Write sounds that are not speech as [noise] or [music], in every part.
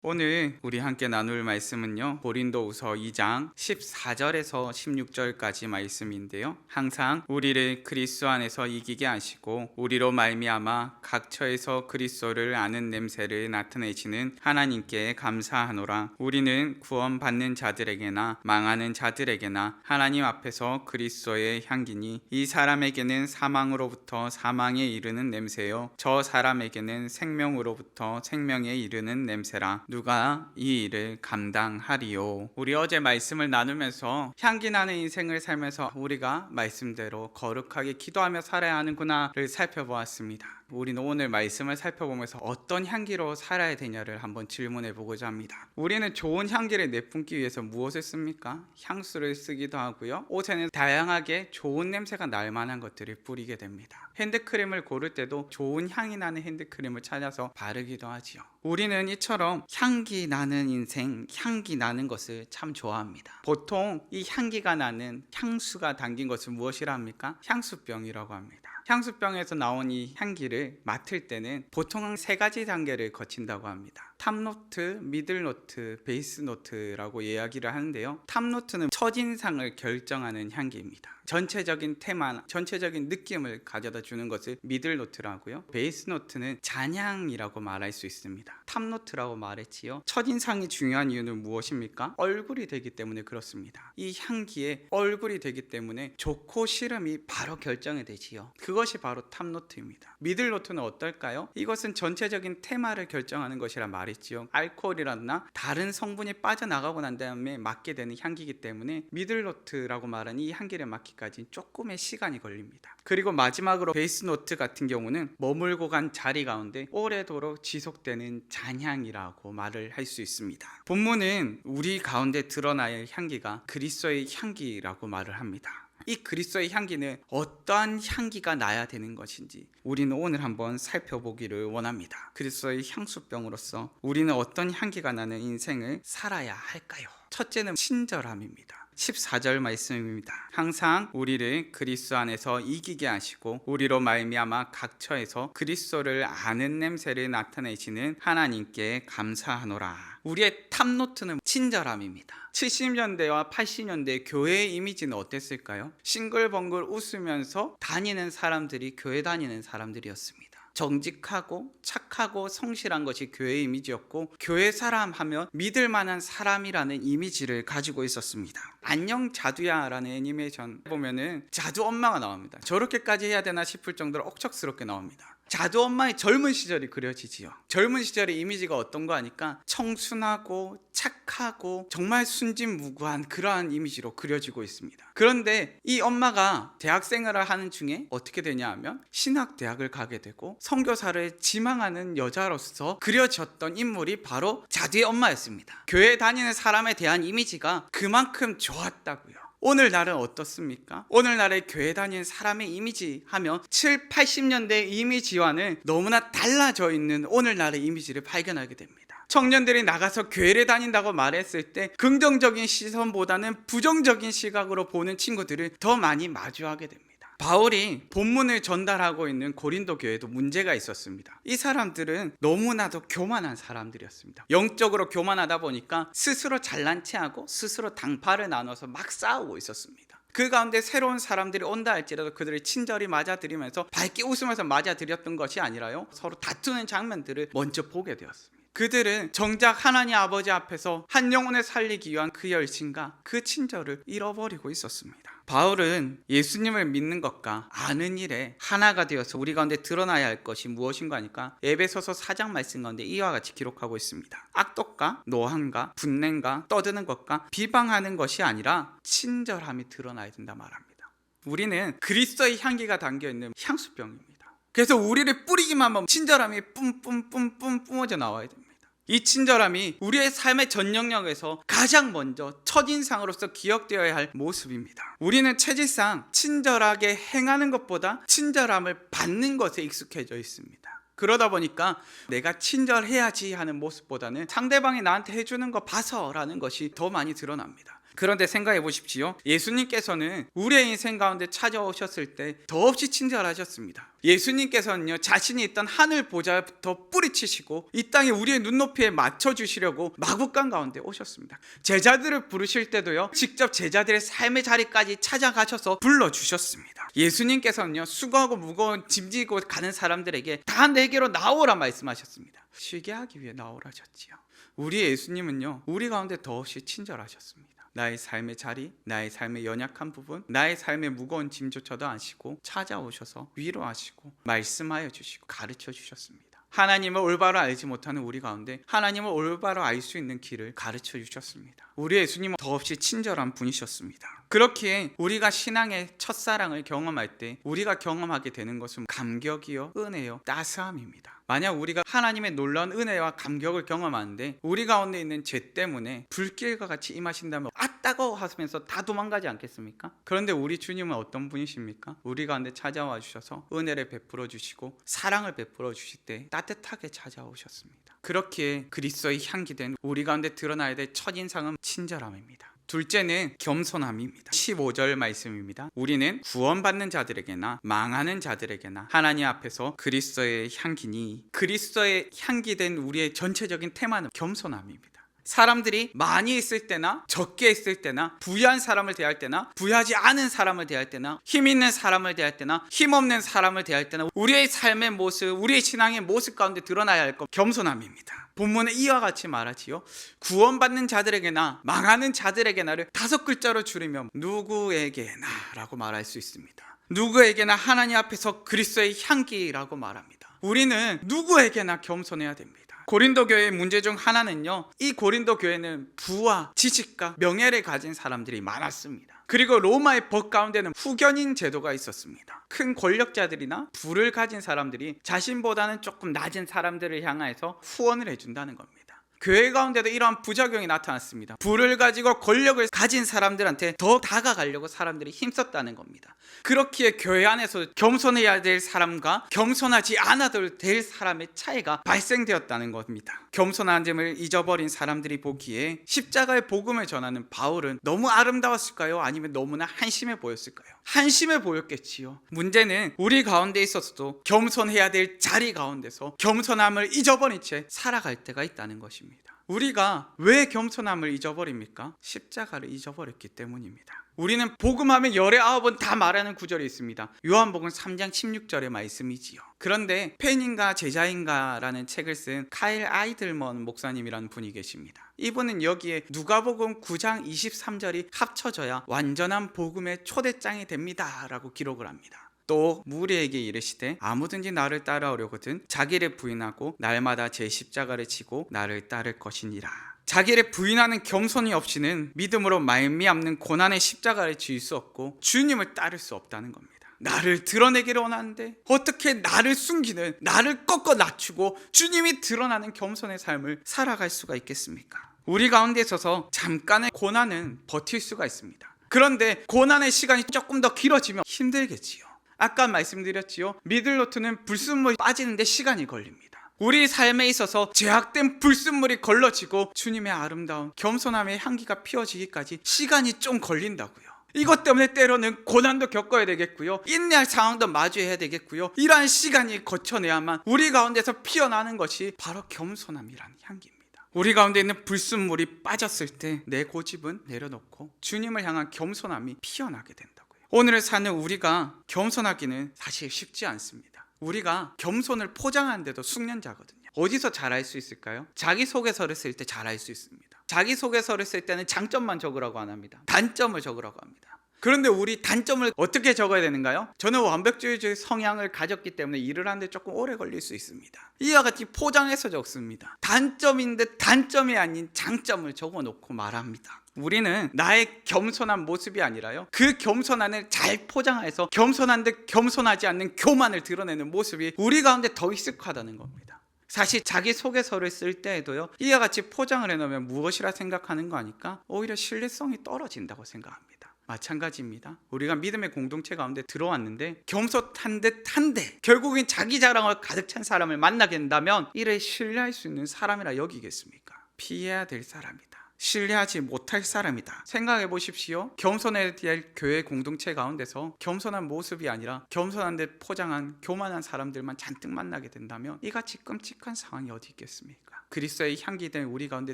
오늘 우리 함께 나눌 말씀은요. 고린도후서 2장 14절에서 16절까지 말씀인데요. 항상 우리를 그리스도 안에서 이기게 하시고 우리로 말미암아 각 처에서 그리스도를 아는 냄새를 나타내시는 하나님께 감사하노라. 우리는 구원받는 자들에게나 망하는 자들에게나 하나님 앞에서 그리스도의 향기니 이 사람에게는 사망으로부터 사망에 이르는 냄새요 저 사람에게는 생명으로부터 생명에 이르는 냄새라. 누가 이 일을 감당하리요. 우리 어제 말씀을 나누면서 향기 나는 인생을 살면서 우리가 말씀대로 거룩하게 기도하며 살아야 하는구나를 살펴보았습니다. 우리는 오늘 말씀을 살펴보면서 어떤 향기로 살아야 되냐를 한번 질문해 보고자 합니다. 우리는 좋은 향기를 내뿜기 위해서 무엇을 씁니까? 향수를 쓰기도 하고요. 옷에는 다양하게 좋은 냄새가 날 만한 것들을 뿌리게 됩니다. 핸드크림을 고를 때도 좋은 향이 나는 핸드크림을 찾아서 바르기도 하지요. 우리는 이처럼 향기 나는 인생, 향기 나는 것을 참 좋아합니다. 보통 이 향기가 나는 향수가 담긴 것을 무엇이라 합니까? 향수병이라고 합니다. 향수병에서 나온 이 향기를 맡을 때는 보통 세 가지 단계를 거친다고 합니다. 탑노트, 미들노트, 베이스노트라고 이야기를 하는데요. 탑노트는 첫인상을 결정하는 향기입니다. 전체적인 테마, 전체적인 느낌을 가져다 주는 것을 미들노트라고요. 베이스노트는 잔향이라고 말할 수 있습니다. 탑노트라고 말했지요. 첫인상이 중요한 이유는 무엇입니까? 얼굴이 되기 때문에 그렇습니다. 이 향기에 얼굴이 되기 때문에 좋고 싫음이 바로 결정이 되지요. 그것이 바로 탑노트입니다. 미들노트는 어떨까요? 이것은 전체적인 테마를 결정하는 것이라 말 했지요. 알코올이라나 다른 성분이 빠져나가고 난 다음에 맡게 되는 향기이기 때문에 미들노트라고 말하는 이 향기를 맡기까지 조금의 시간이 걸립니다. 그리고 마지막으로 베이스 노트 같은 경우는 머물고 간 자리 가운데 오래도록 지속되는 잔향이라고 말을 할 수 있습니다. 본문은 우리 가운데 할 향기가 그리스도의 향기라고 말을 합니다. 이 그리스도의 향기는 어떠한 향기가 나야 되는 것인지 우리는 오늘 한번 살펴보기를 원합니다. 그리스도의 향수병으로서 우리는 어떤 향기가 나는 인생을 살아야 할까요? 첫째는 친절함입니다. 14절 말씀입니다. 항상 우리를 그리스도 안에서 이기게 하시고 우리로 말미암아 각 처에서 그리스도를 아는 냄새를 나타내시는 하나님께 감사하노라. 우리의 탑노트는 친절함입니다. 70년대와 80년대 교회의 이미지는 어땠을까요? 싱글벙글 웃으면서 다니는 사람들이 교회 다니는 사람들이었습니다. 정직하고 착하고 성실한 것이 교회 이미지였고 교회 사람 하면 믿을 만한 사람이라는 이미지를 가지고 있었습니다. 안녕 자두야라는 애니메이션 보면은 자두 엄마가 나옵니다. 저렇게까지 해야 되나 싶을 정도로 억척스럽게 나옵니다. 자두 엄마의 젊은 시절이 그려지지요. 젊은 시절의 이미지가 어떤 거 아니까 청순하고 착하고 정말 순진무구한 그러한 이미지로 그려지고 있습니다. 그런데 이 엄마가 대학 생활을 하는 중에 어떻게 되냐 하면 신학 대학을 가게 되고 선교사를 지망하는 여자로서 그려졌던 인물이 바로 자두의 엄마였습니다. 교회 다니는 사람에 대한 이미지가 그만큼 좋았다고요. 오늘날은 어떻습니까? 오늘날의 교회 다니는 사람의 이미지 하면 7, 80년대 이미지와는 너무나 달라져 있는 오늘날의 이미지를 발견하게 됩니다. 청년들이 나가서 교회를 다닌다고 말했을 때 긍정적인 시선보다는 부정적인 시각으로 보는 친구들을 더 많이 마주하게 됩니다. 바울이 본문을 전달하고 있는 고린도 교회도 문제가 있었습니다. 이 사람들은 너무나도 교만한 사람들이었습니다. 영적으로 교만하다 보니까 스스로 잘난 체하고 스스로 당파를 나눠서 막 싸우고 있었습니다. 그 가운데 새로운 사람들이 온다 할지라도 그들을 친절히 맞아들이면서 밝게 웃으면서 맞아들였던 것이 아니라요. 서로 다투는 장면들을 먼저 보게 되었습니다. 그들은 정작 하나님 아버지 앞에서 한 영혼을 살리기 위한 그 열심과 그 친절을 잃어버리고 있었습니다. 바울은 예수님을 믿는 것과 아는 일에 하나가 되어서 우리 가운데 드러나야 할 것이 무엇인가 하니까 에베소서 4장 말씀 가운데 이와 같이 기록하고 있습니다. 악독과 노함과 분냄과 떠드는 것과 비방하는 것이 아니라 친절함이 드러나야 된다 말합니다. 우리는 그리스도의 향기가 담겨 있는 향수병입니다. 그래서 우리를 뿌리기만 하면 친절함이 뿜뿜뿜뿜 뿜어져 나와야 됩니다. 이 친절함이 우리의 삶의 전 영역에서 가장 먼저 첫인상으로서 기억되어야 할 모습입니다. 우리는 체질상 친절하게 행하는 것보다 친절함을 받는 것에 익숙해져 있습니다. 그러다 보니까 내가 친절해야지 하는 모습보다는 상대방이 나한테 해주는 거 봐서라는 것이 더 많이 드러납니다. 그런데 생각해 보십시오. 예수님께서는 우리의 인생 가운데 찾아오셨을 때 더없이 친절하셨습니다. 예수님께서는요 자신이 있던 하늘 보좌부터 뿌리치시고 이 땅에 우리의 눈높이에 맞춰 주시려고 마국간 가운데 오셨습니다. 제자들을 부르실 때도요 직접 제자들의 삶의 자리까지 찾아가셔서 불러 주셨습니다. 예수님께서는요 수고하고 무거운 짐지고 가는 사람들에게 다 내게로 나오라 말씀하셨습니다. 쉬게 하기 위해 나오라셨지요. 우리 예수님은요 우리 가운데 더없이 친절하셨습니다. 나의 삶의 자리, 나의 삶의 연약한 부분, 나의 삶의 무거운 짐조차도 아시고 찾아오셔서 위로하시고 말씀하여 주시고 가르쳐 주셨습니다. 하나님을 올바로 알지 못하는 우리 가운데 하나님을 올바로 알 수 있는 길을 가르쳐 주셨습니다. 우리 예수님은 더없이 친절한 분이셨습니다. 그렇기에 우리가 신앙의 첫사랑을 경험할 때 우리가 경험하게 되는 것은 감격이요, 은혜요, 따스함입니다. 만약 우리가 하나님의 놀라운 은혜와 감격을 경험하는데 우리 가운데 있는 죄 때문에 불길과 같이 임하신다면 아 따가워 하면서 다 도망가지 않겠습니까? 그런데 우리 주님은 어떤 분이십니까? 우리 가운데 찾아와 주셔서 은혜를 베풀어 주시고 사랑을 베풀어 주실 때 따뜻하게 찾아오셨습니다. 그렇기에 그리스도의 향기된 우리 가운데 드러나야 될 첫인상은 친절함입니다. 둘째는 겸손함입니다. 15절 말씀입니다. 우리는 구원받는 자들에게나 망하는 자들에게나 하나님 앞에서 그리스도의 향기니 그리스도의 향기된 우리의 전체적인 테마는 겸손함입니다. 사람들이 많이 있을 때나 적게 있을 때나 부유한 사람을 대할 때나 부유하지 않은 사람을 대할 때나 힘 있는 사람을 대할 때나 힘 없는 사람을 대할 때나 우리의 삶의 모습, 우리의 신앙의 모습 가운데 드러나야 할 것 겸손함입니다. 본문에 이와 같이 말하지요. 구원받는 자들에게나 망하는 자들에게나를 다섯 글자로 줄이면 누구에게나라고 말할 수 있습니다. 누구에게나 하나님 앞에서 그리스도의 향기라고 말합니다. 우리는 누구에게나 겸손해야 됩니다. 고린도 교회의 문제 중 하나는요. 이 고린도 교회는 부와 지식과 명예를 가진 사람들이 많았습니다. 그리고 로마의 법 가운데는 후견인 제도가 있었습니다. 큰 권력자들이나 부를 가진 사람들이 자신보다는 조금 낮은 사람들을 향해서 후원을 해준다는 겁니다. 교회 가운데도 이러한 부작용이 나타났습니다. 부를 가지고 권력을 가진 사람들한테 더 다가가려고 사람들이 힘썼다는 겁니다. 그렇기에 교회 안에서 겸손해야 될 사람과 겸손하지 않아도 될 사람의 차이가 발생되었다는 겁니다. 겸손한 점을 잊어버린 사람들이 보기에 십자가의 복음을 전하는 바울은 너무 아름다웠을까요? 아니면 너무나 한심해 보였을까요? 한심해 보였겠지요. 문제는 우리 가운데 있어서도 겸손해야 될 자리 가운데서 겸손함을 잊어버린 채 살아갈 때가 있다는 것입니다. 우리가 왜 겸손함을 잊어버립니까? 십자가를 잊어버렸기 때문입니다. 우리는 복음하면 열의 아홉은 다 말하는 구절이 있습니다. 요한복음 3장 16절의 말씀이지요. 그런데 팬인가 제자인가라는 책을 쓴 카일 아이들먼 목사님이라는 분이 계십니다. 이분은 여기에 누가복음 9장 23절이 합쳐져야 완전한 복음의 초대장이 됩니다라고 기록을 합니다. 또 무리에게 이르시되 아무든지 나를 따라오려거든 자기를 부인하고 날마다 제 십자가를 지고 나를 따를 것이니라. 자기를 부인하는 겸손이 없이는 믿음으로 말미암는 고난의 십자가를 지을 수 없고 주님을 따를 수 없다는 겁니다. 나를 드러내기를 원하는데 어떻게 나를 숨기는 나를 꺾어 낮추고 주님이 드러나는 겸손의 삶을 살아갈 수가 있겠습니까? 우리 가운데 있어서 잠깐의 고난은 버틸 수가 있습니다. 그런데 고난의 시간이 조금 더 길어지면 힘들겠지요. 아까 말씀드렸지요. 미들노트는 불순물이 빠지는데 시간이 걸립니다. 우리 삶에 있어서 제약된 불순물이 걸러지고 주님의 아름다운 겸손함의 향기가 피어지기까지 시간이 좀 걸린다고요. 이것 때문에 때로는 고난도 겪어야 되겠고요. 인내할 상황도 마주해야 되겠고요. 이러한 시간이 거쳐내야만 우리 가운데서 피어나는 것이 바로 겸손함이라는 향기입니다. 우리 가운데 있는 불순물이 빠졌을 때 내 고집은 내려놓고 주님을 향한 겸손함이 피어나게 된다고요. 오늘을 사는 우리가 겸손하기는 사실 쉽지 않습니다. 우리가 겸손을 포장하는데도 숙련자거든요. 어디서 잘할 수 있을까요? 자기소개서를 쓸 때 잘할 수 있습니다. 자기소개서를 쓸 때는 장점만 적으라고 안 합니다. 단점을 적으라고 합니다. 그런데 우리 단점을 어떻게 적어야 되는가요? 저는 완벽주의적 성향을 가졌기 때문에 일을 하는데 조금 오래 걸릴 수 있습니다. 이와 같이 포장해서 적습니다. 단점인 듯 단점이 아닌 장점을 적어 놓고 말합니다. 우리는 나의 겸손한 모습이 아니라요. 그 겸손함을 잘 포장해서 겸손한 듯 겸손하지 않는 교만을 드러내는 모습이 우리 가운데 더 익숙하다는 겁니다. 사실 자기 소개서를 쓸 때에도요. 이와 같이 포장을 해놓으면 무엇이라 생각하는 거 아니까 오히려 신뢰성이 떨어진다고 생각합니다. 마찬가지입니다. 우리가 믿음의 공동체 가운데 들어왔는데 겸손한 듯 한데 결국엔 자기 자랑을 가득 찬 사람을 만나게 된다면 이를 신뢰할 수 있는 사람이라 여기겠습니까? 피해야 될 사람이다. 신뢰하지 못할 사람이다. 생각해 보십시오. 겸손에 대한 교회 공동체 가운데서 겸손한 모습이 아니라 겸손한 데 포장한 교만한 사람들만 잔뜩 만나게 된다면 이같이 끔찍한 상황이 어디 있겠습니까? 그리스도의 향기 된 우리 가운데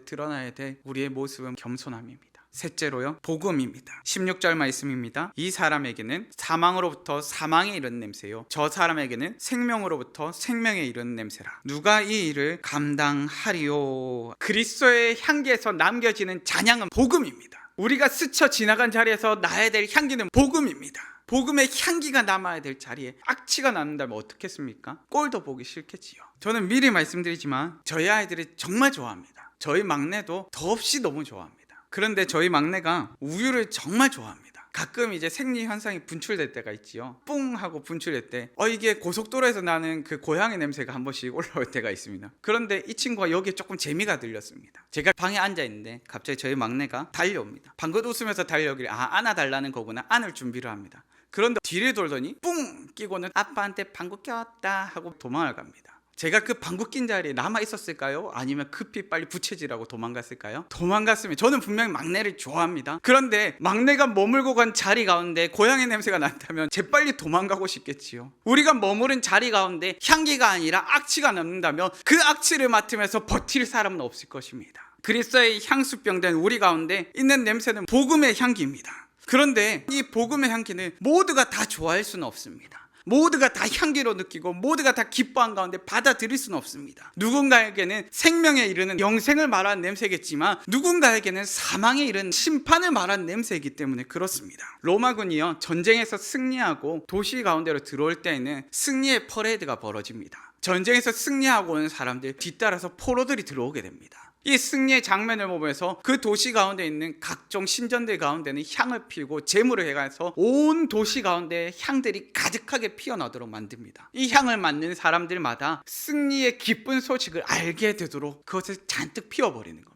드러나야 될 우리의 모습은 겸손함입니다. 셋째로요, 복음입니다. 16절 말씀입니다. 이 사람에게는 사망으로부터 사망에 이르는 냄새요. 저 사람에게는 생명으로부터 생명에 이르는 냄새라. 누가 이 일을 감당하리요? 그리스도의 향기에서 남겨지는 잔향은 복음입니다. 우리가 스쳐 지나간 자리에서 나야 될 향기는 복음입니다. 복음의 향기가 남아야 될 자리에 악취가 남는다면 어떻겠습니까? 꼴도 보기 싫겠지요. 저는 미리 말씀드리지만 저희 아이들이 정말 좋아합니다. 저희 막내도 더없이 너무 좋아합니다. 그런데 저희 막내가 우유를 정말 좋아합니다. 가끔 이제 생리 현상이 분출될 때가 있지요. 뿡 하고 분출될 때, 어 이게 고속도로에서 나는 그 고향의 냄새가 한 번씩 [laughs] 올라올 때가 있습니다. 그런데 이 친구가 여기에 조금 재미가 들렸습니다. 제가 방에 앉아 있는데 갑자기 저희 막내가 달려옵니다. 방긋 웃으면서 달려오길 아 안아달라는 거구나 안을 준비를 합니다. 그런데 뒤를 돌더니 뿡 끼고는 아빠한테 방구 꼈다 하고 도망을 갑니다. 제가 그 방구 낀 자리에 남아 있었을까요? 아니면 급히 빨리 부채질하고 도망갔을까요? 도망갔으면 저는 분명히 막내를 좋아합니다. 그런데 막내가 머물고 간 자리 가운데 고향의 냄새가 난다면 재빨리 도망가고 싶겠지요. 우리가 머무른 자리 가운데 향기가 아니라 악취가 남는다면 그 악취를 맡으면서 버틸 사람은 없을 것입니다. 그리스도의 향수병 된 우리 가운데 있는 냄새는 복음의 향기입니다. 그런데 이 복음의 향기는 모두가 다 좋아할 수는 없습니다. 모두가 다 향기로 느끼고 모두가 다 기뻐한 가운데 받아들일 수는 없습니다. 누군가에게는 생명에 이르는 영생을 말하는 냄새겠지만 누군가에게는 사망에 이르는 심판을 말하는 냄새이기 때문에 그렇습니다. 로마군이요 전쟁에서 승리하고 도시 가운데로 들어올 때에는 승리의 퍼레이드가 벌어집니다. 전쟁에서 승리하고 오는 사람들 뒤따라서 포로들이 들어오게 됩니다. 이 승리의 장면을 보면서 그 도시 가운데 있는 각종 신전들 가운데는 향을 피우고 재물을 해가서 온 도시 가운데 향들이 가득하게 피어나도록 만듭니다. 이 향을 맡는 사람들마다 승리의 기쁜 소식을 알게 되도록 그것을 잔뜩 피워버리는 겁니다.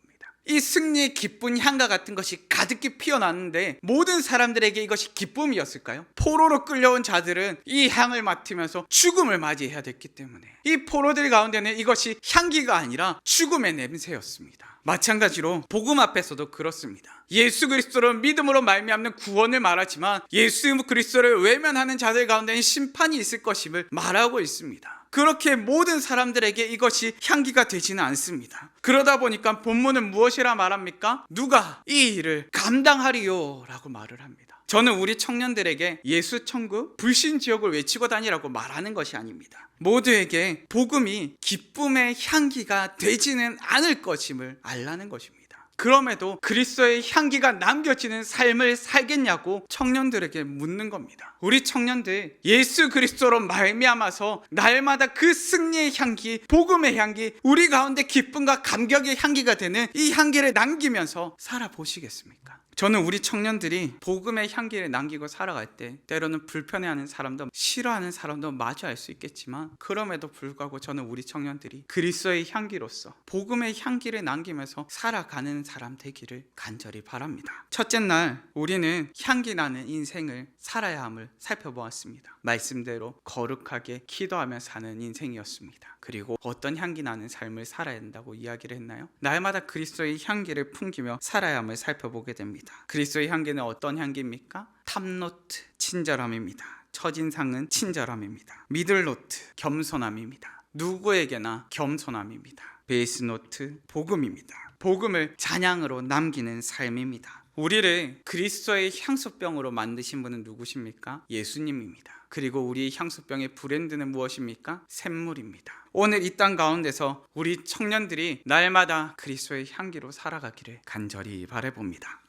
이 승리의 기쁜 향과 같은 것이 가득히 피어났는데 모든 사람들에게 이것이 기쁨이었을까요? 포로로 끌려온 자들은 이 향을 맡으면서 죽음을 맞이해야 됐기 때문에 이 포로들 가운데는 이것이 향기가 아니라 죽음의 냄새였습니다. 마찬가지로 복음 앞에서도 그렇습니다. 예수 그리스도를 믿음으로 말미암는 구원을 말하지만 예수 그리스도를 외면하는 자들 가운데는 심판이 있을 것임을 말하고 있습니다. 그렇게 모든 사람들에게 이것이 향기가 되지는 않습니다. 그러다 보니까 본문은 무엇이라 말합니까? 누가 이 일을 감당하리요? 라고 말을 합니다. 저는 우리 청년들에게 예수 천국, 불신 지옥을 외치고 다니라고 말하는 것이 아닙니다. 모두에게 복음이 기쁨의 향기가 되지는 않을 것임을 알라는 것입니다. 그럼에도 그리스도의 향기가 남겨지는 삶을 살겠냐고 청년들에게 묻는 겁니다. 우리 청년들 예수 그리스도로 말미암아서 날마다 그 승리의 향기, 복음의 향기, 우리 가운데 기쁨과 감격의 향기가 되는 이 향기를 남기면서 살아보시겠습니까? 저는 우리 청년들이 복음의 향기를 남기고 살아갈 때 때로는 불편해하는 사람도 싫어하는 사람도 마주할 수 있겠지만 그럼에도 불구하고 저는 우리 청년들이 그리스도의 향기로서 복음의 향기를 남기면서 살아가는 사람 되기를 간절히 바랍니다. 첫째 날 우리는 향기 나는 인생을 살아야 함을 살펴보았습니다. 말씀대로 거룩하게 기도하며 사는 인생이었습니다. 그리고 어떤 향기 나는 삶을 살아야 된다고 이야기를 했나요? 날마다 그리스도의 향기를 풍기며 살아야 함을 살펴보게 됩니다. 그리스도의 향기는 어떤 향기입니까? 탑노트 친절함입니다. 첫인상은 친절함입니다. 미들노트 겸손함입니다. 누구에게나 겸손함입니다. 베이스노트 복음입니다. 복음을 찬양으로 남기는 삶입니다. 우리를 그리스도의 향수병으로 만드신 분은 누구십니까? 예수님입니다. 그리고 우리의 향수병의 브랜드는 무엇입니까? 샘물입니다. 오늘 이 땅 가운데서 우리 청년들이 날마다 그리스도의 향기로 살아가기를 간절히 바라봅니다.